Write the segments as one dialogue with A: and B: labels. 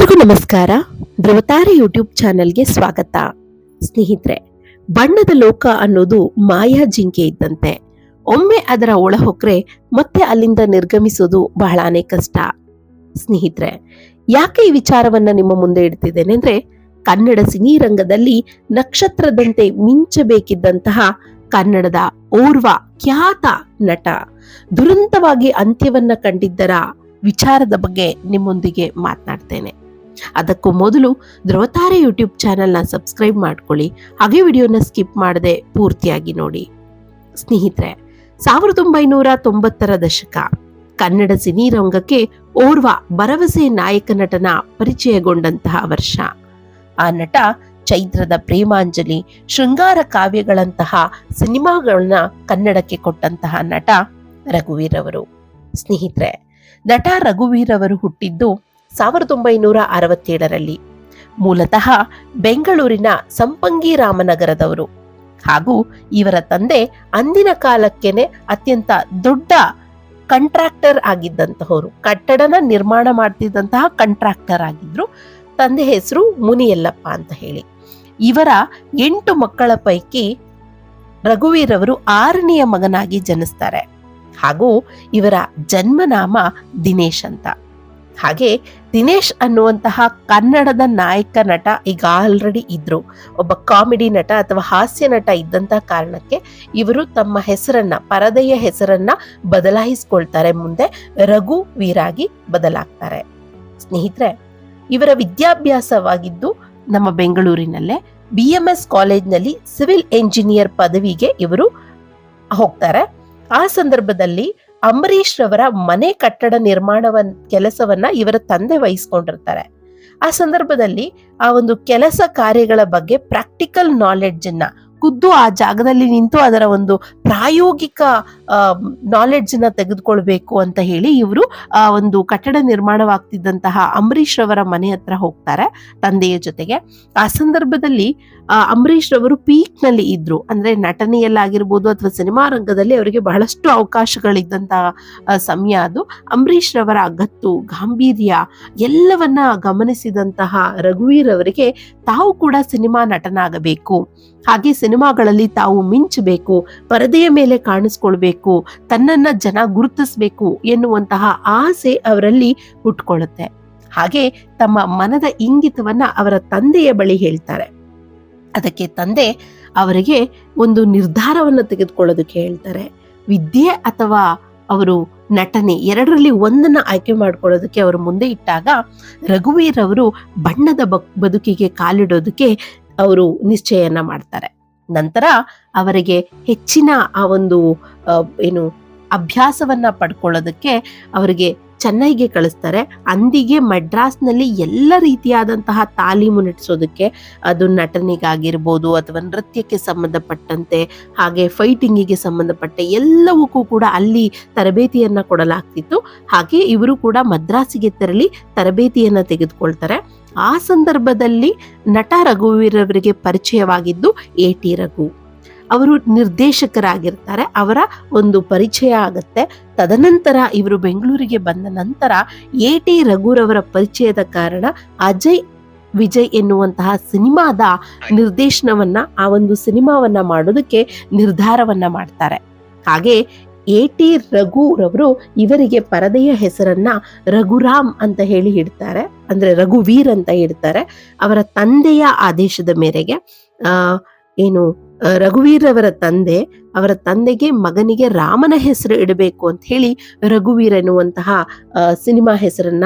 A: ಎಲ್ಲರಿಗೂ ನಮಸ್ಕಾರ. ಧ್ರುವತಾರೆ ಯೂಟ್ಯೂಬ್ ಚಾನೆಲ್ಗೆ ಸ್ವಾಗತ. ಸ್ನೇಹಿತರೆ, ಬಣ್ಣದ ಲೋಕ ಅನ್ನೋದು ಮಾಯಾ ಜಿಂಕೆ ಇದ್ದಂತೆ. ಒಮ್ಮೆ ಅದರ ಒಳ ಹೊಕ್ರೆ ಮತ್ತೆ ಅಲ್ಲಿಂದ ನಿರ್ಗಮಿಸೋದು ಬಹಳಾನೇ ಕಷ್ಟ. ಸ್ನೇಹಿತರೆ, ಯಾಕೆ ಈ ವಿಚಾರವನ್ನ ನಿಮ್ಮ ಮುಂದೆ ಇಡ್ತಿದ್ದೇನೆ ಅಂದ್ರೆ, ಕನ್ನಡ ಸಿನಿ ರಂಗದಲ್ಲಿ ನಕ್ಷತ್ರದಂತೆ ಮಿಂಚಬೇಕಿದ್ದಂತಹ ಕನ್ನಡದ ಓರ್ವ ಖ್ಯಾತ ನಟ, ದುರಂತವಾಗಿ ಅಂತ್ಯವನ್ನ ಕಂಡಿದ್ದರ ವಿಚಾರದ ಬಗ್ಗೆ ನಿಮ್ಮೊಂದಿಗೆ ಮಾತನಾಡ್ತೇನೆ. ಅದಕ್ಕೂ ಮೊದಲು ಧ್ರುವತಾರೆ ಯೂಟ್ಯೂಬ್ ಚಾನೆಲ್ನ ಸಬ್ಸ್ಕ್ರೈಬ್ ಮಾಡ್ಕೊಳ್ಳಿ. ಹಾಗೆ ವಿಡಿಯೋನ ಸ್ಕಿಪ್ ಮಾಡದೆ ಪೂರ್ತಿಯಾಗಿ ನೋಡಿ. ಸ್ನೇಹಿತರೆ, ಸಾವಿರದ ಒಂಬೈನೂರ ತೊಂಬತ್ತರ ದಶಕ, ಕನ್ನಡ ಸಿನಿರಂಗಕ್ಕೆ ಓರ್ವ ಭರವಸೆ ನಾಯಕ ನಟನ ಪರಿಚಯಗೊಂಡಂತಹ ವರ್ಷ. ಆ ನಟ ಚೈತ್ರದ ಪ್ರೇಮಾಂಜಲಿ, ಶೃಂಗಾರ ಕಾವ್ಯಗಳಂತಹ ಸಿನಿಮಾಗಳನ್ನ ಕನ್ನಡಕ್ಕೆ ಕೊಟ್ಟಂತಹ ನಟ ರಘುವೀರ್ ಅವರು. ಸ್ನೇಹಿತರೆ, ನಟ ರಘುವೀರ್ ಅವರು ಹುಟ್ಟಿದ್ದು ಸಾವಿರದ ಒಂಬೈನೂರ ಅರವತ್ತೇಳರಲ್ಲಿ. ಮೂಲತಃ ಬೆಂಗಳೂರಿನ ಸಂಪಂಗಿ ರಾಮನಗರದವರು. ಹಾಗೂ ಇವರ ತಂದೆ ಅಂದಿನ ಕಾಲಕ್ಕೇನೆ ಅತ್ಯಂತ ದೊಡ್ಡ ಕಂಟ್ರಾಕ್ಟರ್ ಆಗಿದ್ದಂತಹವರು. ಕಟ್ಟಡನ ನಿರ್ಮಾಣ ಮಾಡ್ತಿದ್ದಂತಹ ಕಂಟ್ರಾಕ್ಟರ್ ಆಗಿದ್ರು. ತಂದೆ ಹೆಸರು ಮುನಿಯಲ್ಲಪ್ಪ ಅಂತ ಹೇಳಿ. ಇವರ ಎಂಟು ಮಕ್ಕಳ ಪೈಕಿ ರಘುವೀರ್ ಅವರು ಆರನೆಯ ಮಗನಾಗಿ ಜನಿಸ್ತಾರೆ. ಹಾಗೂ ಇವರ ಜನ್ಮನಾಮ ದಿನೇಶ್ ಅಂತ. ಹಾಗೆ ದಿನೇಶ್ ಅನ್ನುವಂತಹ ಕನ್ನಡದ ನಾಯಕ ನಟ ಈಗ ಆಲ್ರೆಡಿ ಇದ್ರು. ಒಬ್ಬ ಕಾಮಿಡಿ ನಟ ಅಥವಾ ಹಾಸ್ಯ ನಟ ಇದ್ದಂತಹ ಕಾರಣಕ್ಕೆ ಇವರು ತಮ್ಮ ಹೆಸರನ್ನ, ಪರದೆಯ ಹೆಸರನ್ನ ಬದಲಾಯಿಸ್ಕೊಳ್ತಾರೆ. ಮುಂದೆ ರಘು ವೀರಾಗಿ ಬದಲಾಗ್ತಾರೆ. ಸ್ನೇಹಿತರೆ, ಇವರ ವಿದ್ಯಾಭ್ಯಾಸವಾಗಿದ್ದು ನಮ್ಮ ಬೆಂಗಳೂರಿನಲ್ಲೇ ಬಿ ಎಂ ಎಸ್ ಕಾಲೇಜ್ನಲ್ಲಿ ಸಿವಿಲ್ ಎಂಜಿನಿಯರ್ ಪದವಿಗೆ ಇವರು ಹೋಗ್ತಾರೆ. ಆ ಸಂದರ್ಭದಲ್ಲಿ ಅಂಬರೀಷ್ ರವರ ಮನೆ ಕಟ್ಟಡ ನಿರ್ಮಾಣವನ್, ಕೆಲಸವನ್ನ ಇವರ ತಂದೆ ವಹಿಸ್ಕೊಂಡಿರ್ತಾರೆ. ಆ ಸಂದರ್ಭದಲ್ಲಿ ಆ ಒಂದು ಕೆಲಸ ಕಾರ್ಯಗಳ ಬಗ್ಗೆ ಪ್ರಾಕ್ಟಿಕಲ್ ನಾಲೆಡ್ಜ್ ಅನ್ನ ಖುದ್ದು ಆ ಜಾಗದಲ್ಲಿ ನಿಂತು ಅದರ ಒಂದು ಪ್ರಾಯೋಗಿಕ ನಾಲೆಡ್ಜ್ನ ತೆಗೆದುಕೊಳ್ಬೇಕು ಅಂತ ಹೇಳಿ ಇವರು, ಆ, ಒಂದು ಕಟ್ಟಡ ನಿರ್ಮಾಣವಾಗ್ತಿದ್ದಂತಹ ಅಂಬರೀಷ್ ರವರ ಮನೆ ಹತ್ರ ಹೋಗ್ತಾರೆ ತಂದೆಯ ಜೊತೆಗೆ. ಆ ಸಂದರ್ಭದಲ್ಲಿ ಅಂಬರೀಷ್ ರವರು ಪೀಕ್ನಲ್ಲಿ ಇದ್ರು. ಅಂದ್ರೆ ನಟನೆಯಲ್ಲಾಗಿರ್ಬೋದು ಅಥವಾ ಸಿನಿಮಾ ರಂಗದಲ್ಲಿ ಅವರಿಗೆ ಬಹಳಷ್ಟು ಅವಕಾಶಗಳಿದ್ದಂತಹ ಸಮಯ ಅದು. ಅಂಬರೀಷ್ ರವರ ಗತ್ತು ಗಾಂಭೀರ್ಯ ಎಲ್ಲವನ್ನ ಗಮನಿಸಿದಂತಹ ರಘುವೀರ್ ಅವರಿಗೆ ತಾವು ಕೂಡ ಸಿನಿಮಾ ನಟನಾಗಬೇಕು. ಹಾಗೆ ಸಿನಿಮಾಗಳಲ್ಲಿ ತಾವು ಮಿಂಚಬೇಕು. ಪರದೆಯ ಮೇಲೆ ಕಾಣಿಸ್ಕೊಳ್ಬೇಕು, ತನ್ನನ್ನ ಜನ ಗುರುತಿಸ್ಬೇಕು ಎನ್ನುವಂತಹ ಆಸೆ ಅವರಲ್ಲಿ ಹುಟ್ಕೊಳ್ಳುತ್ತೆ. ಹಾಗೆ ತಮ್ಮ ಮನದ ಇಂಗಿತವನ್ನ ಅವರ ತಂದೆಯ ಬಳಿ ಹೇಳ್ತಾರೆ. ಅದಕ್ಕೆ ತಂದೆ ಅವರಿಗೆ ಒಂದು ನಿರ್ಧಾರವನ್ನು ತೆಗೆದುಕೊಳ್ಳೋದಕ್ಕೆ ಹೇಳ್ತಾರೆ. ವಿದ್ಯೆ ಅಥವಾ ಅವರು ನಟನೆ ಎರಡರಲ್ಲಿ ಒಂದನ್ನ ಆಯ್ಕೆ ಮಾಡ್ಕೊಳ್ಳೋದಕ್ಕೆ ಅವರು ಮುಂದೆ ಇಟ್ಟಾಗ ರಘುವೀರ್ ಅವರು ಬಣ್ಣದ ಬದುಕಿಗೆ ಕಾಲಿಡೋದಕ್ಕೆ ಅವರು ನಿಶ್ಚಯನ ಮಾಡ್ತಾರೆ. ನಂತರ ಅವರಿಗೆ ಹೆಚ್ಚಿನ ಆ ಒಂದು ಏನು ಅಭ್ಯಾಸವನ್ನ ಪಡ್ಕೊಳ್ಳೋದಕ್ಕೆ ಅವರಿಗೆ ಚೆನ್ನೈಗೆ ಕಳಿಸ್ತಾರೆ. ಅಂದಿಗೆ ಮಡ್ರಾಸ್ನಲ್ಲಿ ಎಲ್ಲ ರೀತಿಯಾದಂತಹ ತಾಲೀಮು ನಡೆಸೋದಕ್ಕೆ ಅದು ನಟನೆಗಾಗಿರ್ಬೋದು ಅಥವಾ ನೃತ್ಯಕ್ಕೆ ಸಂಬಂಧಪಟ್ಟಂತೆ, ಹಾಗೆ ಫೈಟಿಂಗಿಗೆ ಸಂಬಂಧಪಟ್ಟ ಎಲ್ಲವಕ್ಕೂ ಕೂಡ ಅಲ್ಲಿ ತರಬೇತಿಯನ್ನ ಕೊಡಲಾಗ್ತಿತ್ತು. ಹಾಗೆ ಇವರು ಕೂಡ ಮದ್ರಾಸಿಗೆ ತೆರಳಿ ತರಬೇತಿಯನ್ನ ತೆಗೆದುಕೊಳ್ತಾರೆ. ಆ ಸಂದರ್ಭದಲ್ಲಿ ನಟ ರಘುವೀರವರಿಗೆ ಪರಿಚಯವಾಗಿದ್ದು ಎ ಟಿ ರಘು. ಅವರು ನಿರ್ದೇಶಕರಾಗಿರ್ತಾರೆ ಅವರ ಒಂದು ಪರಿಚಯ ಆಗುತ್ತೆ. ತದನಂತರ ಇವರು ಬೆಂಗಳೂರಿಗೆ ಬಂದ ನಂತರ ಎ ಟಿ ರಘುರವರ ಪರಿಚಯದ ಕಾರಣ ಅಜಯ್ ವಿಜಯ್ ಎನ್ನುವಂತಹ ಸಿನಿಮಾದ ನಿರ್ದೇಶನವನ್ನ ಆ ಒಂದು ಸಿನಿಮಾವನ್ನ ಮಾಡೋದಕ್ಕೆ ನಿರ್ಧಾರವನ್ನ ಮಾಡ್ತಾರೆ. ಹಾಗೆ ಎ ಟಿ ರಘುರವರು ಇವರಿಗೆ ಪರದೆಯ ಹೆಸರನ್ನ ರಘುರಾಮ್ ಅಂತ ಹೇಳಿ ಇಡ್ತಾರೆ ಅಂದ್ರೆ ರಘುವೀರ್ ಅಂತ ಇಡ್ತಾರೆ. ಅವರ ತಂದೆಯ ಆದೇಶದ ಮೇರೆಗೆ ಏನು ರಘುವೀರ್ ಅವರ ತಂದೆ ಅವರ ತಂದೆಗೆ ಮಗನಿಗೆ ರಾಮನ ಹೆಸರು ಇಡಬೇಕು ಅಂತ ಹೇಳಿ ರಘುವೀರ್ ಎನ್ನುವಂತಹ ಸಿನಿಮಾ ಹೆಸರನ್ನ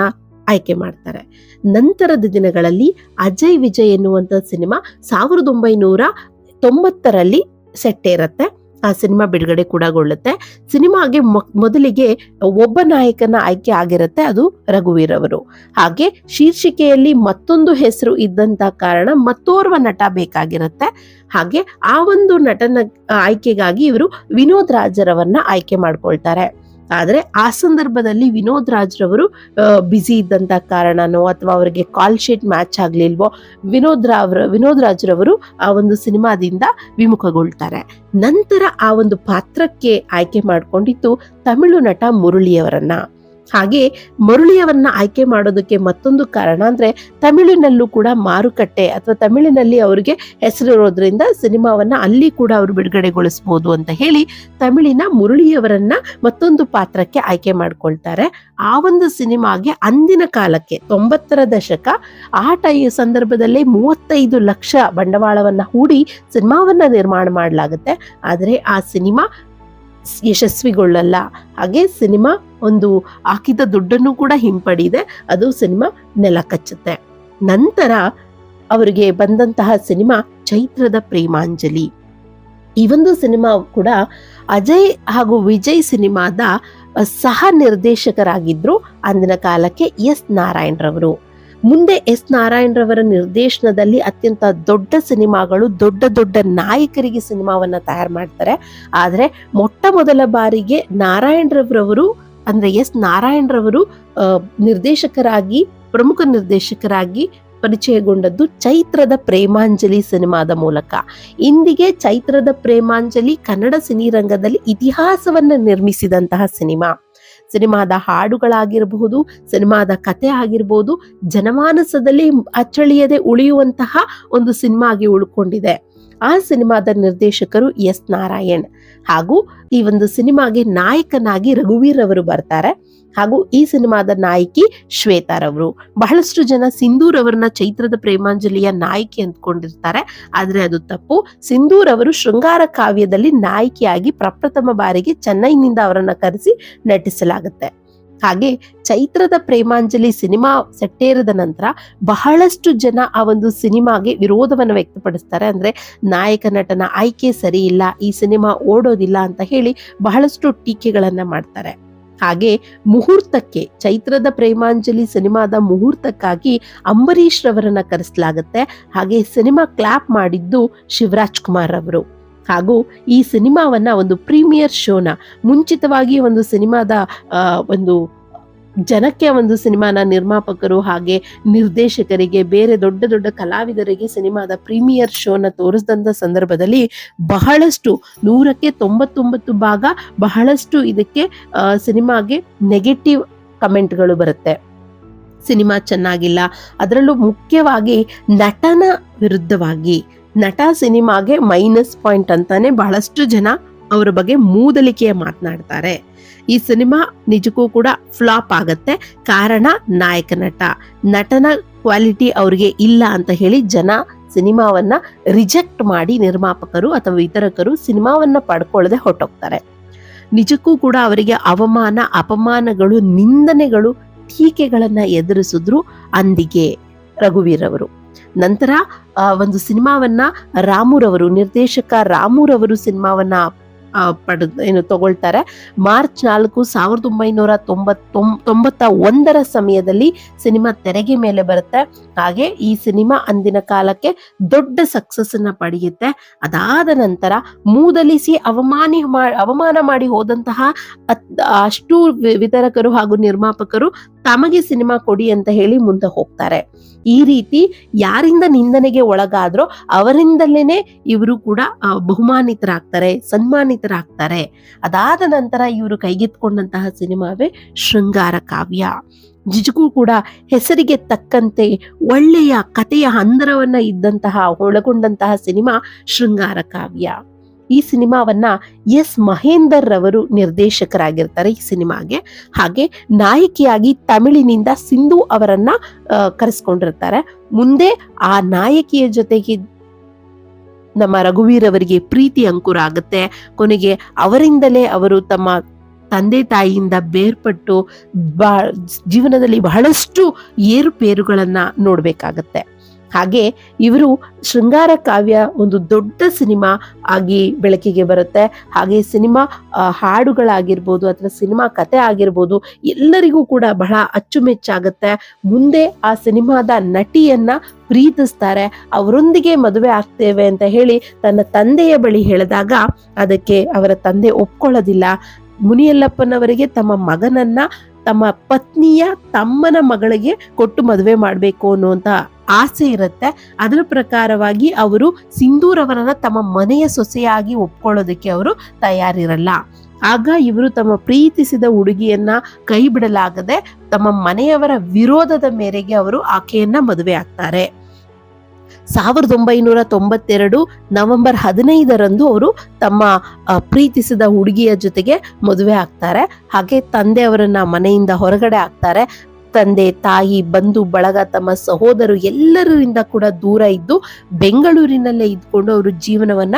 A: ಆಯ್ಕೆ ಮಾಡ್ತಾರೆ. ನಂತರದ ದಿನಗಳಲ್ಲಿ ಅಜಯ್ ವಿಜಯ್ ಎನ್ನುವಂಥ ಸಿನಿಮಾ ಸಾವಿರದ ಒಂಬೈನೂರ ತೊಂಬತ್ತರಲ್ಲಿ ಸೆಟ್ಟೇರತ್ತೆ. ಆ ಸಿನಿಮಾ ಬಿಡುಗಡೆ ಕೂಡಗೊಳ್ಳುತ್ತೆ ಸಿನಿಮಾಗೆ ಮೊದಲಿಗೆ ಒಬ್ಬ ನಾಯಕನ ಆಯ್ಕೆ ಆಗಿರುತ್ತೆ, ಅದು ರಘುವೀರ್ ಅವರು. ಹಾಗೆ ಶೀರ್ಷಿಕೆಯಲ್ಲಿ ಮತ್ತೊಂದು ಹೆಸರು ಇದ್ದಂತ ಕಾರಣ ಮತ್ತೋರ್ವ ನಟ ಬೇಕಾಗಿರುತ್ತೆ. ಹಾಗೆ ಆ ಒಂದು ನಟನ ಆಯ್ಕೆಗಾಗಿ ಇವರು ವಿನೋದ್ ರಾಜರವನ್ನ ಆಯ್ಕೆ ಮಾಡ್ಕೊಳ್ತಾರೆ. ಆದ್ರೆ ಆ ಸಂದರ್ಭದಲ್ಲಿ ವಿನೋದ್ ರಾಜ್ರವರು ಬ್ಯುಸಿ ಇದ್ದಂತ ಕಾರಣನೋ ಅಥವಾ ಅವರಿಗೆ ಕಾಲ್ ಶೀಟ್ ಮ್ಯಾಚ್ ಆಗಲಿಲ್ವೋ, ವಿನೋದ್ ರಾವ್ ವಿನೋದ್ ರಾಜ್ರವರು ಆ ಒಂದು ಸಿನಿಮಾದಿಂದ ವಿಮುಖಗೊಳ್ತಾರೆ. ನಂತರ ಆ ಒಂದು ಪಾತ್ರಕ್ಕೆ ಆಯ್ಕೆ ಮಾಡಿಕೊಂಡಿತ್ತು ತಮಿಳು ನಟ ಮುರಳಿಯವರನ್ನ. ಹಾಗೆ ಮರುಳಿಯವನ್ನ ಆಯ್ಕೆ ಮಾಡೋದಕ್ಕೆ ಮತ್ತೊಂದು ಕಾರಣ ಅಂದ್ರೆ ತಮಿಳಿನಲ್ಲೂ ಕೂಡ ಮಾರುಕಟ್ಟೆ ಅಥವಾ ತಮಿಳಿನಲ್ಲಿ ಅವರಿಗೆ ಹೆಸರಿರೋದ್ರಿಂದ ಸಿನಿಮಾವನ್ನ ಅಲ್ಲಿ ಕೂಡ ಅವರು ಬಿಡುಗಡೆಗೊಳಿಸಬಹುದು ಅಂತ ಹೇಳಿ ತಮಿಳಿನ ಮುರಳಿಯವರನ್ನ ಮತ್ತೊಂದು ಪಾತ್ರಕ್ಕೆ ಆಯ್ಕೆ ಮಾಡ್ಕೊಳ್ತಾರೆ. ಆ ಒಂದು ಸಿನಿಮಾಗೆ ಅಂದಿನ ಕಾಲಕ್ಕೆ ತೊಂಬತ್ತರ ದಶಕ, ಆ ಟೈ ಸಂದರ್ಭದಲ್ಲಿ ಮೂವತ್ತೈದು ಲಕ್ಷ ಬಂಡವಾಳವನ್ನ ಹೂಡಿ ಸಿನಿಮಾವನ್ನ ನಿರ್ಮಾಣ ಮಾಡಲಾಗುತ್ತೆ. ಆದರೆ ಆ ಸಿನಿಮಾ ಯಶಸ್ವಿಗೊಳ್ಳಲ್ಲ. ಹಾಗೆ ಸಿನಿಮಾ ಒಂದು ಹಾಕಿದ ದುಡ್ಡನ್ನು ಕೂಡ ಹಿಂಪಡಿದೆ ಅದು ಸಿನಿಮಾ ನೆಲ ಕಚ್ಚುತ್ತೆ. ನಂತರ ಅವರಿಗೆ ಬಂದಂತಹ ಸಿನಿಮಾ ಚೈತ್ರದ ಪ್ರೇಮಾಂಜಲಿ. ಈ ಒಂದು ಸಿನಿಮಾ ಕೂಡ ಅಜಯ್ ಹಾಗೂ ವಿಜಯ್ ಸಿನಿಮಾದ ಸಹ ನಿರ್ದೇಶಕರಾಗಿದ್ದರು ಅಂದಿನ ಕಾಲಕ್ಕೆ ಎಸ್ ನಾರಾಯಣರವರು ಮುಂದೆ ಎಸ್ ನಾರಾಯಣರವರ ನಿರ್ದೇಶನದಲ್ಲಿ ಅತ್ಯಂತ ದೊಡ್ಡ ಸಿನಿಮಾಗಳು, ದೊಡ್ಡ ದೊಡ್ಡ ನಾಯಕರಿಗೆ ಸಿನಿಮಾವನ್ನ ತಯಾರು ಮಾಡ್ತಾರೆ. ಆದರೆ ಮೊಟ್ಟ ಮೊದಲ ಬಾರಿಗೆ ನಾರಾಯಣರವರವರು, ಅಂದ್ರೆ ಎಸ್ ನಾರಾಯಣರವರು ನಿರ್ದೇಶಕರಾಗಿ, ಪ್ರಮುಖ ನಿರ್ದೇಶಕರಾಗಿ ಪರಿಚಯಗೊಂಡದ್ದು ಚೈತ್ರದ ಪ್ರೇಮಾಂಜಲಿ ಸಿನಿಮಾದ ಮೂಲಕ. ಇಂದಿಗೆ ಚೈತ್ರದ ಪ್ರೇಮಾಂಜಲಿ ಕನ್ನಡ ಸಿನಿರಂಗದಲ್ಲಿ ಇತಿಹಾಸವನ್ನ ನಿರ್ಮಿಸಿದಂತಹ ಸಿನಿಮಾ. ಸಿನಿಮಾದ ಹಾಡುಗಳಾಗಿರಬಹುದು, ಸಿನಿಮಾದ ಕತೆ ಆಗಿರ್ಬೋದು, ಜನಮಾನಸದಲ್ಲಿ ಅಚ್ಚಳಿಯದೆ ಉಳಿಯುವಂತಹ ಒಂದು ಸಿನಿಮಾಗೆ ಉಳ್ಕೊಂಡಿದೆ. ಆ ಸಿನಿಮಾದ ನಿರ್ದೇಶಕರು ಎಸ್ ನಾರಾಯಣ್. ಹಾಗೂ ಈ ಒಂದು ಸಿನಿಮಾಗೆ ನಾಯಕನಾಗಿ ರಘುವೀರ್ ಅವರು ಬರ್ತಾರೆ. ಹಾಗೂ ಈ ಸಿನಿಮಾದ ನಾಯಕಿ ಶ್ವೇತಾರವರು ಬಹಳಷ್ಟು ಜನ ಸಿಂಧೂರ್ ಅವರನ್ನ ಚೈತ್ರದ ಪ್ರೇಮಾಂಜಲಿಯ ನಾಯಕಿ ಅಂದ್ಕೊಂಡಿರ್ತಾರೆ. ಆದ್ರೆ ಅದು ತಪ್ಪು. ಸಿಂಧೂರ್ ಅವರು ಶೃಂಗಾರ ಕಾವ್ಯದಲ್ಲಿ ನಾಯಕಿಯಾಗಿ ಪ್ರಪ್ರಥಮ ಬಾರಿಗೆ ಚೆನ್ನೈನಿಂದ ಅವರನ್ನ ಕರೆಸಿ ನಟಿಸಲಾಗುತ್ತೆ. ಹಾಗೆ ಚೈತ್ರದ ಪ್ರೇಮಾಂಜಲಿ ಸಿನಿಮಾ ಸೆಟ್ಟೇರಿದ ನಂತರ ಬಹಳಷ್ಟು ಜನ ಆ ಒಂದು ಸಿನಿಮಾಗೆ ವಿರೋಧವನ್ನು ವ್ಯಕ್ತಪಡಿಸ್ತಾರೆ. ಅಂದ್ರೆ ನಾಯಕ ನಟನ ಆಯ್ಕೆ ಸರಿ ಇಲ್ಲ, ಈ ಸಿನಿಮಾ ಓಡೋದಿಲ್ಲ ಅಂತ ಹೇಳಿ ಬಹಳಷ್ಟು ಟೀಕೆಗಳನ್ನ ಮಾಡ್ತಾರೆ. ಹಾಗೆ ಮುಹೂರ್ತಕ್ಕೆ, ಚೈತ್ರದ ಪ್ರೇಮಾಂಜಲಿ ಸಿನಿಮಾದ ಮುಹೂರ್ತಕ್ಕಾಗಿ ಅಂಬರೀಶ್ ರವರನ್ನ ಕರೆಸಲಾಗುತ್ತೆ. ಹಾಗೆ ಸಿನಿಮಾ ಕ್ಲಾಪ್ ಮಾಡಿದ್ದು ಶಿವರಾಜ್ ಕುಮಾರ್ ಅವರು. ಹಾಗೂ ಈ ಸಿನಿಮಾವನ್ನ ಒಂದು ಪ್ರೀಮಿಯರ್ ಶೋನ, ಮುಂಚಿತವಾಗಿ ಒಂದು ಸಿನಿಮಾದ ಒಂದು ಜನಕ್ಕೆ ಒಂದು ಸಿನಿಮಾನ ನಿರ್ಮಾಪಕರು ಹಾಗೆ ನಿರ್ದೇಶಕರಿಗೆ, ಬೇರೆ ದೊಡ್ಡ ದೊಡ್ಡ ಕಲಾವಿದರಿಗೆ ಸಿನಿಮಾದ ಪ್ರೀಮಿಯರ್ ಶೋನ ತೋರಿಸಿದಂಥ ಸಂದರ್ಭದಲ್ಲಿ ಬಹಳಷ್ಟು ನೂರಕ್ಕೆ ತೊಂಬತ್ತೊಂಬತ್ತು ಭಾಗ ಬಹಳಷ್ಟು ಇದಕ್ಕೆ ಸಿನಿಮಾಗೆ ನೆಗೆಟಿವ್ ಕಮೆಂಟ್ಗಳು ಬರುತ್ತೆ. ಸಿನಿಮಾ ಚೆನ್ನಾಗಿಲ್ಲ, ಅದರಲ್ಲೂ ಮುಖ್ಯವಾಗಿ ನಟನ ವಿರುದ್ಧವಾಗಿ ನಟ ಸಿನಿಮಾಗೆ ಮೈನಸ್ ಪಾಯಿಂಟ್ ಅಂತಾನೆ ಬಹಳಷ್ಟು ಜನ ಅವರ ಬಗ್ಗೆ ಮೂದಲಿಕೆಯ ಮಾತನಾಡ್ತಾರೆ. ಈ ಸಿನಿಮಾ ನಿಜಕ್ಕೂ ಕೂಡ ಫ್ಲಾಪ್ ಆಗತ್ತೆ. ಕಾರಣ ನಾಯಕ ನಟ. ನಟನ ಕ್ವಾಲಿಟಿ ಅವ್ರಿಗೆ ಇಲ್ಲ ಅಂತ ಹೇಳಿ ಜನ ಸಿನಿಮಾವನ್ನ ರಿಜೆಕ್ಟ್ ಮಾಡಿ ನಿರ್ಮಾಪಕರು ಅಥವಾ ವಿತರಕರು ಸಿನಿಮಾವನ್ನ ಪಡ್ಕೊಳ್ಳದೆ ಹೊಟ್ಟೋಗ್ತಾರೆ ನಿಜಕ್ಕೂ ಕೂಡ ಅವರಿಗೆ ಅವಮಾನ, ಅಪಮಾನಗಳು, ನಿಂದನೆಗಳು, ಟೀಕೆಗಳನ್ನ ಎದುರಿಸಿದ್ರು ಅಂದಿಗೆ ರಘುವೀರ್ ಅವರು. ನಂತರ ಒಂದು ಸಿನಿಮಾವನ್ನ ರಾಮುರವರು, ನಿರ್ದೇಶಕ ರಾಮುರವರು ಸಿನಿಮಾವನ್ನ ಪಡೆದು, ಏನು ತಗೊಳ್ತಾರೆ. ಮಾರ್ಚ್ ನಾಲ್ಕು ಸಾವಿರದ ಒಂಬೈನೂರ ತೊಂಬತ್ತೊಂ ತೊಂಬತ್ತ ಒಂದರ ಸಮಯದಲ್ಲಿ ಸಿನಿಮಾ ತೆರೆಗೆ ಮೇಲೆ ಬರುತ್ತೆ. ಹಾಗೆ ಈ ಸಿನಿಮಾ ಅಂದಿನ ಕಾಲಕ್ಕೆ ದೊಡ್ಡ ಸಕ್ಸಸ್ ಅನ್ನ ಪಡೆಯುತ್ತೆ. ಅದಾದ ನಂತರ ಮೂದಲಿಸಿ ಅವಮಾನಿ ಅವಮಾನ ಮಾಡಿ ಹೋದಂತಹ ಅಷ್ಟು ವಿತರಕರು ಹಾಗೂ ನಿರ್ಮಾಪಕರು ತಮಗೆ ಸಿನಿಮಾ ಕೊಡಿ ಅಂತ ಹೇಳಿ ಮುಂದೆ ಹೋಗ್ತಾರೆ. ಈ ರೀತಿ ಯಾರಿಂದ ನಿಂದನೆಗೆ ಒಳಗಾದ್ರೋ ಅವರಿಂದಲೇನೆ ಇವರು ಕೂಡ ಬಹುಮಾನಿತರಾಗ್ತಾರೆ, ಸನ್ಮಾನಿತರಾಗ್ತಾರೆ. ಅದಾದ ನಂತರ ಇವರು ಕೈಗೆತ್ಕೊಂಡಂತಹ ಸಿನಿಮಾವೇ ಶೃಂಗಾರ ಕಾವ್ಯ. ನಿಜಕ್ಕೂ ಕೂಡ ಹೆಸರಿಗೆ ತಕ್ಕಂತೆ ಒಳ್ಳೆಯ ಕಥೆಯ ಹಂದರವನ್ನ ಇದ್ದಂತಹ, ಒಳಗೊಂಡಂತಹ ಸಿನಿಮಾ ಶೃಂಗಾರ ಕಾವ್ಯ. ಈ ಸಿನಿಮಾವನ್ನ ಎಸ್ ಮಹೇಂದರ್ ರವರು ನಿರ್ದೇಶಕರಾಗಿರ್ತಾರೆ ಈ ಸಿನಿಮಾಗೆ. ಹಾಗೆ ನಾಯಕಿಯಾಗಿ ತಮಿಳಿನಿಂದ ಸಿಂಧು ಅವರನ್ನ ಕರೆಸ್ಕೊಂಡಿರ್ತಾರೆ. ಮುಂದೆ ಆ ನಾಯಕಿಯ ಜೊತೆಗೆ ನಮ್ಮ ರಘುವೀರ್ ಅವರಿಗೆ ಪ್ರೀತಿ ಅಂಕುರ ಆಗುತ್ತೆ. ಕೊನೆಗೆ ಅವರಿಂದಲೇ ಅವರು ತಮ್ಮ ತಂದೆ ತಾಯಿಯಿಂದ ಬೇರ್ಪಟ್ಟು ಬಾ, ಜೀವನದಲ್ಲಿ ಬಹಳಷ್ಟು ಏರುಪೇರುಗಳನ್ನ ನೋಡ್ಬೇಕಾಗತ್ತೆ. ಹಾಗೆ ಇವರು ಶೃಂಗಾರ ಕಾವ್ಯ ಒಂದು ದೊಡ್ಡ ಸಿನಿಮಾ ಆಗಿ ಬೆಳಕಿಗೆ ಬರುತ್ತೆ. ಹಾಗೆ ಸಿನಿಮಾ ಹಾಡುಗಳಾಗಿರ್ಬೋದು ಅಥವಾ ಸಿನಿಮಾ ಕತೆ ಆಗಿರ್ಬೋದು ಎಲ್ಲರಿಗೂ ಕೂಡ ಬಹಳ ಅಚ್ಚುಮೆಚ್ಚಾಗುತ್ತೆ. ಮುಂದೆ ಆ ಸಿನಿಮಾದ ನಟಿಯನ್ನ ಪ್ರೀತಿಸ್ತಾರೆ. ಅವರೊಂದಿಗೆ ಮದುವೆ ಆಗ್ತೇವೆ ಅಂತ ಹೇಳಿ ತನ್ನ ತಂದೆಯ ಬಳಿ ಹೇಳಿದಾಗ ಅದಕ್ಕೆ ಅವರ ತಂದೆ ಒಪ್ಕೊಳ್ಳೋದಿಲ್ಲ. ಮುನಿಯಲ್ಲಪ್ಪನವರಿಗೆ ತಮ್ಮ ಮಗನನ್ನ ತಮ್ಮ ಪತ್ನಿಯ ತಮ್ಮನ ಮಗಳಿಗೆ ಕೊಟ್ಟು ಮದುವೆ ಮಾಡಬೇಕು ಅನ್ನುವಂತ ಆಸೆ ಇರುತ್ತೆ. ಅದರ ಪ್ರಕಾರವಾಗಿ ಅವರು ಸಿಂಧೂರವರನ್ನ ತಮ್ಮ ಮನೆಯ ಸೊಸೆಯಾಗಿ ಒಪ್ಕೊಳ್ಳೋದಕ್ಕೆ ಅವರು ತಯಾರಿರಲ್ಲ. ಆಗ ಇವರು ತಮ್ಮ ಪ್ರೀತಿಸಿದ ಹುಡುಗಿಯನ್ನ ಕೈ ಬಿಡಲಾಗದೆ ತಮ್ಮ ಮನೆಯವರ ವಿರೋಧದ ಮೇರೆಗೆ ಅವರು ಆಕೆಯನ್ನ ಮದುವೆ ಆಗ್ತಾರೆ. ಸಾವಿರದ ಒಂಬೈನೂರ ತೊಂಬತ್ತೆರಡು ನವೆಂಬರ್ ಹದಿನೈದರಂದು ಅವರು ತಮ್ಮ ಪ್ರೀತಿಸಿದ ಹುಡುಗಿಯ ಜೊತೆಗೆ ಮದುವೆ ಆಗ್ತಾರೆ. ಹಾಗೆ ತಂದೆ ಅವರನ್ನ ಮನೆಯಿಂದ ಹೊರಗಡೆ ಆಗ್ತಾರೆ ತಂದೆ, ತಾಯಿ, ಬಂಧು, ಬಳಗ, ತಮ್ಮ ಸಹೋದರು ಎಲ್ಲರಿಂದ ಕೂಡ ದೂರ ಇದ್ದು ಬೆಂಗಳೂರಿನಲ್ಲೇ ಇದ್ಕೊಂಡು ಅವರು ಜೀವನವನ್ನ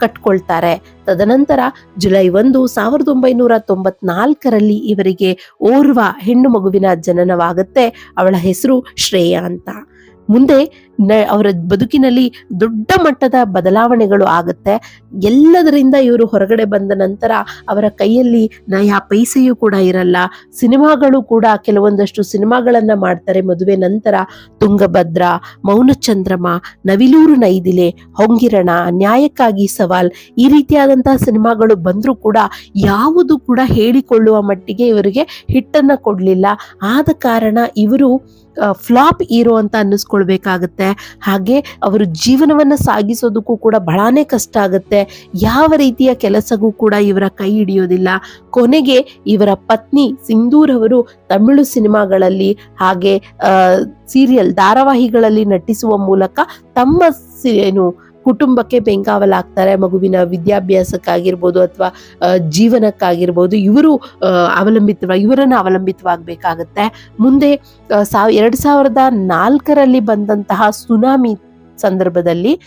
A: ಕಟ್ಕೊಳ್ತಾರೆ. ತದನಂತರ ಜುಲೈ ಒಂದು ಸಾವಿರದ ಒಂಬೈನೂರ ತೊಂಬತ್ನಾಲ್ಕರಲ್ಲಿ ಇವರಿಗೆ ಓರ್ವ ಹೆಣ್ಣು ಮಗುವಿನ ಜನನವಾಗುತ್ತೆ. ಅವಳ ಹೆಸರು ಶ್ರೇಯಾ ಅಂತ. ಮುಂದೆ ಅವರ ಬದುಕಿನಲ್ಲಿ ದೊಡ್ಡ ಮಟ್ಟದ ಬದಲಾವಣೆಗಳು ಆಗುತ್ತೆ. ಎಲ್ಲದರಿಂದ ಇವರು ಹೊರಗಡೆ ಬಂದ ನಂತರ ಅವರ ಕೈಯಲ್ಲಿ ನಯಾ ಪೈಸೆಯೂ ಕೂಡ ಇರಲ್ಲ. ಸಿನಿಮಾಗಳು ಕೂಡ ಕೆಲವೊಂದಷ್ಟು ಸಿನಿಮಾಗಳನ್ನ ಮಾಡ್ತಾರೆ. ಮದುವೆ ನಂತರ ತುಂಗಭದ್ರ, ಮೌನಚಂದ್ರಮ, ನವಿಲೂರು ನೈದಿಲೆ, ಹೊಂಗಿರಣ, ನ್ಯಾಯಕ್ಕಾಗಿ ಸವಾಲ್ ಈ ರೀತಿಯಾದಂತಹ ಸಿನಿಮಾಗಳು ಬಂದರೂ ಕೂಡ ಯಾವುದು ಕೂಡ ಹೇಳಿಕೊಳ್ಳುವ ಮಟ್ಟಿಗೆ ಇವರಿಗೆ ಹಿಟ್ಟನ್ನು ಕೊಡಲಿಲ್ಲ. ಆದ ಕಾರಣ ಇವರು ಫ್ಲಾಪ್ ಹೀರೋ ಅಂತ ಅನ್ನಿಸ್ಕೊಳ್ಬೇಕಾಗತ್ತೆ. ಹಾಗೆ ಅವರು ಜೀವನವನ್ನು ಸಾಗಿಸೋದಕ್ಕೂ ಕೂಡ ಬಹಳಾನೇ ಕಷ್ಟ ಆಗುತ್ತೆ. ಯಾವ ರೀತಿಯ ಕೆಲಸಗೂ ಕೂಡ ಇವರ ಕೈ ಹಿಡಿಯೋದಿಲ್ಲ. ಕೊನೆಗೆ ಇವರ ಪತ್ನಿ ಸಿಂಧೂರ್ ಅವರು ತಮಿಳು ಸಿನಿಮಾಗಳಲ್ಲಿ ಹಾಗೆ ಸೀರಿಯಲ್ ಧಾರಾವಾಹಿಗಳಲ್ಲಿ ನಟಿಸುವ ಮೂಲಕ ತಮ್ಮ ಏನು ಕುಟುಂಬಕ್ಕೆ ಬೆಂಗಾವಲಾಗ್ತಾರೆ ಮಗುವಿನ ವಿದ್ಯಾಭ್ಯಾಸಕ್ಕಾಗಿರ್ಬೋದು ಅಥವಾ ಜೀವನಕ್ಕಾಗಿರ್ಬೋದು. ಇವರು ಆ, ಅವಲಂಬಿತ ಇವರನ್ನ ಅವಲಂಬಿತವಾಗಬೇಕಾಗತ್ತೆ. ಮುಂದೆ ಸಾವ್ ಎರಡ್ ಸಾವಿರದ ನಾಲ್ಕರಲ್ಲಿ ಬಂದಂತಹ ಸುನಾಮಿ ಸಂದರ್ಭದಲ್ಲಿ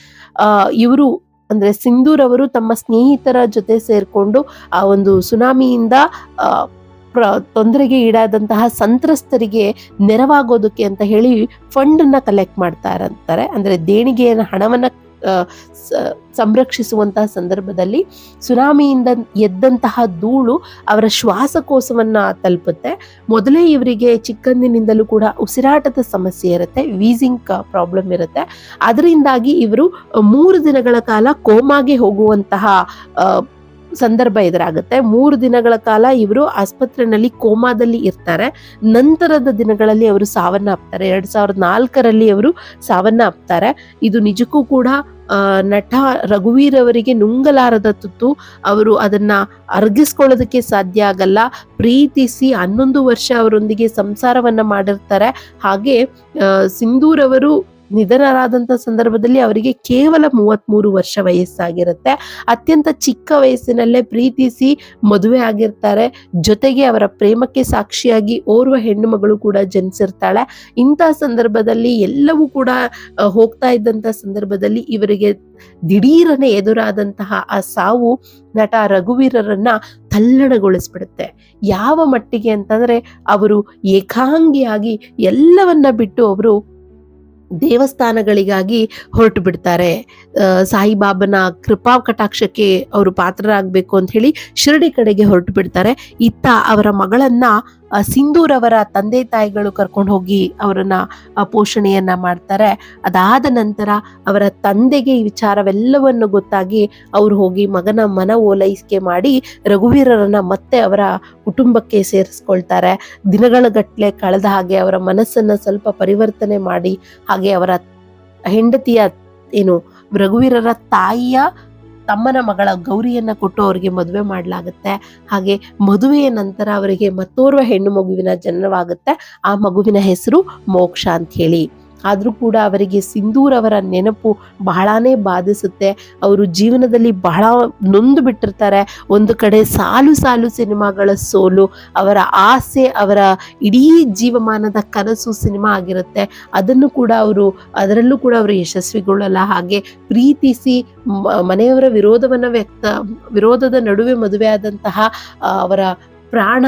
A: ಇವರು ಅಂದ್ರೆ ಸಿಂಧೂರ್ ಅವರು ತಮ್ಮ ಸ್ನೇಹಿತರ ಜೊತೆ ಸೇರ್ಕೊಂಡು ಆ ಒಂದು ಸುನಾಮಿಯಿಂದ ಪ್ರ, ತೊಂದರೆಗೆ ಈಡಾದಂತಹ ಸಂತ್ರಸ್ತರಿಗೆ ನೆರವಾಗೋದಕ್ಕೆ ಅಂತ ಹೇಳಿ ಫಂಡ್ ಅನ್ನ ಕಲೆಕ್ಟ್ ಮಾಡ್ತಾ ಇರಂತಾರೆ. ಅಂದ್ರೆ ದೇಣಿಗೆಯ ಹಣವನ್ನ ಸಂರಕ್ಷಿಸುವಂತಹ ಸಂದರ್ಭದಲ್ಲಿ ಸುನಾಮಿಯಿಂದ ಎದ್ದಂತಹ ಧೂಳು ಅವರ ಶ್ವಾಸಕೋಶವನ್ನ ತಲುಪುತ್ತೆ. ಮೊದಲೇ ಇವರಿಗೆ ಚಿಕ್ಕಂದಿನಿಂದಲೂ ಕೂಡ ಉಸಿರಾಟದ ಸಮಸ್ಯೆ ಇರುತ್ತೆ ವೀಸಿಂಗ್ ಪ್ರಾಬ್ಲಮ್ ಇರುತ್ತೆ. ಅದರಿಂದಾಗಿ ಇವರು ಮೂರು ದಿನಗಳ ಕಾಲ ಕೋಮಾಗೆ ಹೋಗುವಂತಹ ಸಂದರ್ಭ ಎದುರಾಗುತ್ತೆ. ಮೂರು ದಿನಗಳ ಕಾಲ ಇವರು ಆಸ್ಪತ್ರೆಯಲ್ಲಿ ಕೋಮಾದಲ್ಲಿ ಇರ್ತಾರೆ. ನಂತರದ ದಿನಗಳಲ್ಲಿ ಅವರು ಸಾವನ್ನಪ್ತಾರೆ. ಎರಡ್ ಸಾವಿರದ ನಾಲ್ಕರಲ್ಲಿ ಅವರು ಸಾವನ್ನಪ್ತಾರೆ. ಇದು ನಿಜಕ್ಕೂ ಕೂಡ ನಟ ರಘುವೀರ್ ಅವರಿಗೆ ನುಂಗಲಾರದ ತುತ್ತು. ಅವರು ಅದನ್ನ ಅರ್ಗಿಸ್ಕೊಳ್ಳೋದಕ್ಕೆ ಸಾಧ್ಯ ಆಗಲ್ಲ. ಪ್ರೀತಿಸಿ ಹನ್ನೊಂದು ವರ್ಷ ಅವರೊಂದಿಗೆ ಸಂಸಾರವನ್ನ ಮಾಡಿರ್ತಾರೆ. ಹಾಗೆ ಸಿಂಧೂರವರು ನಿಧನರಾದಂಥ ಸಂದರ್ಭದಲ್ಲಿ ಅವರಿಗೆ ಕೇವಲ ಮೂವತ್ತ್ಮೂರು ವರ್ಷ ವಯಸ್ಸಾಗಿರುತ್ತೆ. ಅತ್ಯಂತ ಚಿಕ್ಕ ವಯಸ್ಸಿನಲ್ಲೇ ಪ್ರೀತಿಸಿ ಮದುವೆ ಆಗಿರ್ತಾರೆ. ಜೊತೆಗೆ ಅವರ ಪ್ರೇಮಕ್ಕೆ ಸಾಕ್ಷಿಯಾಗಿ ಓರ್ವ ಹೆಣ್ಣು ಮಗಳು ಕೂಡ ಜನಿಸಿರ್ತಾಳೆ. ಇಂಥ ಸಂದರ್ಭದಲ್ಲಿ ಎಲ್ಲವೂ ಕೂಡ ಹೋಗ್ತಾ ಇದ್ದಂಥ ಸಂದರ್ಭದಲ್ಲಿ ಇವರಿಗೆ ದಿಢೀರನೆ ಎದುರಾದಂತಹ ಆ ಸಾವು ನಟ ರಘುವೀರರನ್ನ ತಲ್ಲಣಗೊಳಿಸ್ಬಿಡುತ್ತೆ. ಯಾವ ಮಟ್ಟಿಗೆ ಅಂತಂದ್ರೆ, ಅವರು ಏಕಾಂಗಿಯಾಗಿ ಎಲ್ಲವನ್ನ ಬಿಟ್ಟು ಅವರು ದೇವಸ್ಥಾನಗಳಿಗಾಗಿ ಹೊರಟು ಬಿಡ್ತಾರೆ. ಸಾಯಿಬಾಬನ ಕೃಪಾ ಕಟಾಕ್ಷಕ್ಕೆ ಅವರು ಪಾತ್ರರಾಗಬೇಕು ಅಂತ ಹೇಳಿ ಶಿರಡಿ ಕಡೆಗೆ ಹೊರಟು ಬಿಡ್ತಾರೆ. ಇತ್ತ ಅವರ ಮಗಳನ್ನ ಸಿಂಧೂರ್ ತಂದೆ ತಾಯಿಗಳು ಕರ್ಕೊಂಡು ಹೋಗಿ ಅವರನ್ನ ಪೋಷಣೆಯನ್ನ ಮಾಡ್ತಾರೆ. ಅದಾದ ನಂತರ ಅವರ ತಂದೆಗೆ ಈ ವಿಚಾರವೆಲ್ಲವನ್ನು ಗೊತ್ತಾಗಿ ಅವ್ರು ಹೋಗಿ ಮಗನ ಮನ ಓಲೈಸಿಕೆ ಮಾಡಿ ರಘುವೀರರನ್ನ ಮತ್ತೆ ಅವರ ಕುಟುಂಬಕ್ಕೆ ಸೇರಿಸ್ಕೊಳ್ತಾರೆ. ದಿನಗಳ ಗಟ್ಟಲೆ ಕಳೆದ ಹಾಗೆ ಅವರ ಮನಸ್ಸನ್ನ ಸ್ವಲ್ಪ ಪರಿವರ್ತನೆ ಮಾಡಿ ಹಾಗೆ ಅವರ ಹೆಂಡತಿಯ, ಏನು, ರಘುವೀರರ ತಾಯಿಯ ತಮ್ಮನ ಮಗಳ ಗೌರಿಯನ್ನ ಕೊಟ್ಟು ಅವರಿಗೆ ಮದುವೆ ಮಾಡಲಾಗುತ್ತೆ. ಹಾಗೆ ಮದುವೆಯ ನಂತರ ಅವರಿಗೆ ಮತ್ತೋರ್ವ ಹೆಣ್ಣು ಮಗುವಿನ ಜನನವಾಗುತ್ತೆ ಆ ಮಗುವಿನ ಹೆಸರು ಮೋಕ್ಷ ಅಂತ ಹೇಳಿ ಆದರೂ ಕೂಡ ಅವರಿಗೆ ಸಿಂಧೂರ್ ಅವರ ನೆನಪು ಬಹಳಾನೇ ಬಾಧಿಸುತ್ತೆ. ಅವರು ಜೀವನದಲ್ಲಿ ಬಹಳ ನೊಂದು ಬಿಟ್ಟಿರ್ತಾರೆ. ಒಂದು ಕಡೆ ಸಾಲು ಸಾಲು ಸಿನಿಮಾಗಳ ಸೋಲು, ಅವರ ಆಸೆ, ಅವರ ಇಡೀ ಜೀವಮಾನದ ಕನಸು ಸಿನಿಮಾ ಆಗಿರುತ್ತೆ. ಅದನ್ನು ಕೂಡ ಅವರು, ಅದರಲ್ಲೂ ಕೂಡ ಅವರು ಯಶಸ್ವಿಗೊಳ್ಳಲ್ಲ. ಹಾಗೆ ಪ್ರೀತಿಸಿ ಮನೆಯವರ ವಿರೋಧವನ್ನು ವ್ಯಕ್ತ, ವಿರೋಧದ ನಡುವೆ ಮದುವೆ ಆದಂತಹ ಅವರ ಪ್ರಾಣ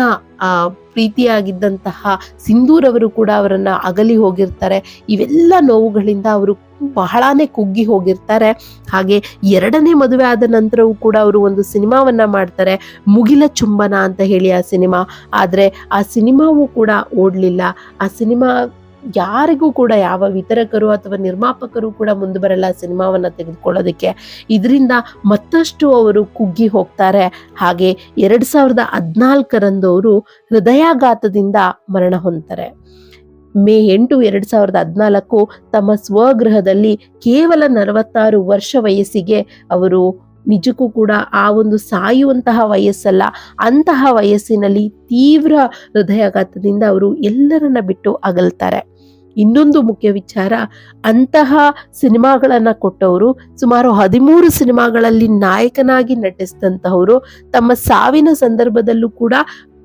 A: ಪ್ರೀತಿಯಾಗಿದ್ದಂತಹ ಸಿಂಧೂರ್ ಅವರು ಕೂಡ ಅವರನ್ನ ಅಗಲಿ ಹೋಗಿರ್ತಾರೆ. ಇವೆಲ್ಲ ನೋವುಗಳಿಂದ ಅವರು ಬಹಳಾನೇ ಕುಗ್ಗಿ ಹೋಗಿರ್ತಾರೆ. ಹಾಗೆ ಎರಡನೇ ಮದುವೆ ಆದ ನಂತರವೂ ಕೂಡ ಅವರು ಒಂದು ಸಿನಿಮಾವನ್ನ ಮಾಡ್ತಾರೆ. ಮುಗಿಲ ಚುಂಬನ ಅಂತ ಹೇಳಿ ಆ ಸಿನಿಮಾ. ಆದ್ರೆ ಆ ಸಿನಿಮಾವೂ ಕೂಡ ಓಡ್ಲಿಲ್ಲ. ಆ ಸಿನಿಮಾ ಯಾರಿಗೂ ಕೂಡ, ಯಾವ ವಿತರಕರು ಅಥವಾ ನಿರ್ಮಾಪಕರು ಕೂಡ ಮುಂದೆ ಬರಲ್ಲ ಸಿನಿಮಾವನ್ನು ತೆಗೆದುಕೊಳ್ಳೋದಕ್ಕೆ. ಇದರಿಂದ ಮತ್ತಷ್ಟು ಅವರು ಕುಗ್ಗಿ ಹೋಗ್ತಾರೆ. ಹಾಗೆ ಎರಡು ಸಾವಿರದ ಹದಿನಾಲ್ಕರಂದು ಅವರು ಹೃದಯಾಘಾತದಿಂದ ಮರಣ ಹೊಂದ್ತಾರೆ. ಮೇ ಎಂಟು ಎರಡು ಸಾವಿರದ ಹದಿನಾಲ್ಕು ತಮ್ಮ ಸ್ವಗೃಹದಲ್ಲಿ ಕೇವಲ ನಲವತ್ತಾರು ವರ್ಷ ವಯಸ್ಸಿಗೆ ಅವರು ನಿಜಕ್ಕೂ ಕೂಡ ಆ ಒಂದು ಸಾಯುವಂತಹ ವಯಸ್ಸಲ್ಲ, ಅಂತಹ ವಯಸ್ಸಿನಲ್ಲಿ ತೀವ್ರ ಹೃದಯಾಘಾತದಿಂದ ಅವರು ಎಲ್ಲರನ್ನ ಬಿಟ್ಟು ಅಗಲ್ತಾರೆ. ಇನ್ನೊಂದು ಮುಖ್ಯ ವಿಚಾರ, ಅಂತಹ ಸಿನಿಮಾಗಳನ್ನ ಕೊಟ್ಟವರು ಸುಮಾರು ಹದಿಮೂರು ಸಿನಿಮಾಗಳಲ್ಲಿ ನಾಯಕನಾಗಿ ನಟಿಸಿದಂತಹವರು ತಮ್ಮ ಸಾವಿನ ಸಂದರ್ಭದಲ್ಲೂ ಕೂಡ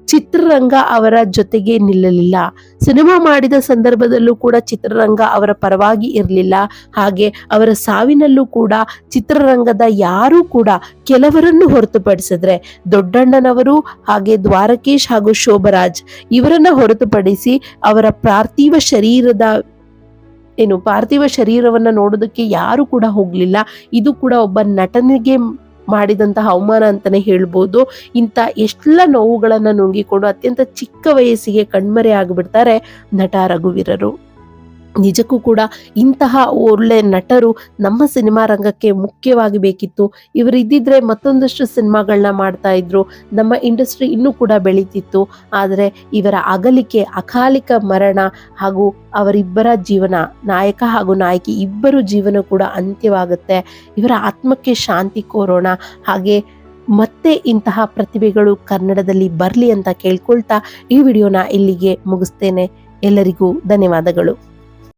A: ಚಿತ್ರರಂಗ ಅವರ ಜೊತೆಗೆ ನಿಲ್ಲಲಿಲ್ಲ. ಸಿನಿಮಾ ಮಾಡಿದ ಸಂದರ್ಭದಲ್ಲೂ ಕೂಡ ಚಿತ್ರರಂಗ ಅವರ ಪರವಾಗಿ ಇರಲಿಲ್ಲ. ಹಾಗೆ ಅವರ ಸಾವಿನಲ್ಲೂ ಕೂಡ ಚಿತ್ರರಂಗದ ಯಾರೂ ಕೂಡ ಕೆಲವರನ್ನು ಹೊರತುಪಡಿಸಿದ್ರೆ ದೊಡ್ಡಣ್ಣನವರು ಹಾಗೆ ದ್ವಾರಕೇಶ್ ಹಾಗೂ ಶೋಭರಾಜ್ ಇವರನ್ನ ಹೊರತುಪಡಿಸಿ ಅವರ ಪಾರ್ಥಿವ ಶರೀರದ ಏನು ಪಾರ್ಥಿವ ಶರೀರವನ್ನು ನೋಡೋದಕ್ಕೆ ಯಾರು ಕೂಡ ಹೋಗಲಿಲ್ಲ. ಇದು ಕೂಡ ಒಬ್ಬ ನಟನಿಗೆ ಮಾಡಿದಂತಹ ಅವಮಾನ ಅಂತಾನೆ ಹೇಳ್ಬೋದು. ಇಂಥ ಎಷ್ಟೆಲ್ಲ ನೋವುಗಳನ್ನು ನುಂಗಿಕೊಂಡು ಅತ್ಯಂತ ಚಿಕ್ಕ ವಯಸ್ಸಿಗೆ ಕಣ್ಮರೆ ಆಗಿಬಿಡ್ತಾರೆ ನಟ ರಘುವೀರರು. ನಿಜಕ್ಕೂ ಕೂಡ ಇಂತಹ ಒಳ್ಳೆ ನಟರು ನಮ್ಮ ಸಿನಿಮಾ ರಂಗಕ್ಕೆ ಮುಖ್ಯವಾಗಿ ಬೇಕಿತ್ತು. ಇವರು ಇದ್ದಿದ್ರೆ ಮತ್ತೊಂದಷ್ಟು ಸಿನಿಮಾಗಳನ್ನ ಮಾಡ್ತಾ ಇದ್ರು. ನಮ್ಮ ಇಂಡಸ್ಟ್ರಿ ಇನ್ನೂ ಕೂಡ ಬೆಳೀತಿತ್ತು. ಆದರೆ ಇವರ ಅಗಲಿಕೆ, ಅಕಾಲಿಕ ಮರಣ ಹಾಗೂ ಅವರಿಬ್ಬರ ಜೀವನ, ನಾಯಕ ಹಾಗೂ ನಾಯಕಿ ಇಬ್ಬರು ಜೀವನ ಕೂಡ ಅಂತ್ಯವಾಗುತ್ತೆ. ಇವರ ಆತ್ಮಕ್ಕೆ ಶಾಂತಿ ಕೋರೋಣ. ಹಾಗೆ ಮತ್ತೆ ಇಂತಹ ಪ್ರತಿಭೆಗಳು ಕನ್ನಡದಲ್ಲಿ ಬರಲಿ ಅಂತ ಕೇಳ್ಕೊಳ್ತಾ ಈ ವಿಡಿಯೋನ ಇಲ್ಲಿಗೆ ಮುಗಿಸ್ತೇನೆ. ಎಲ್ಲರಿಗೂ ಧನ್ಯವಾದಗಳು.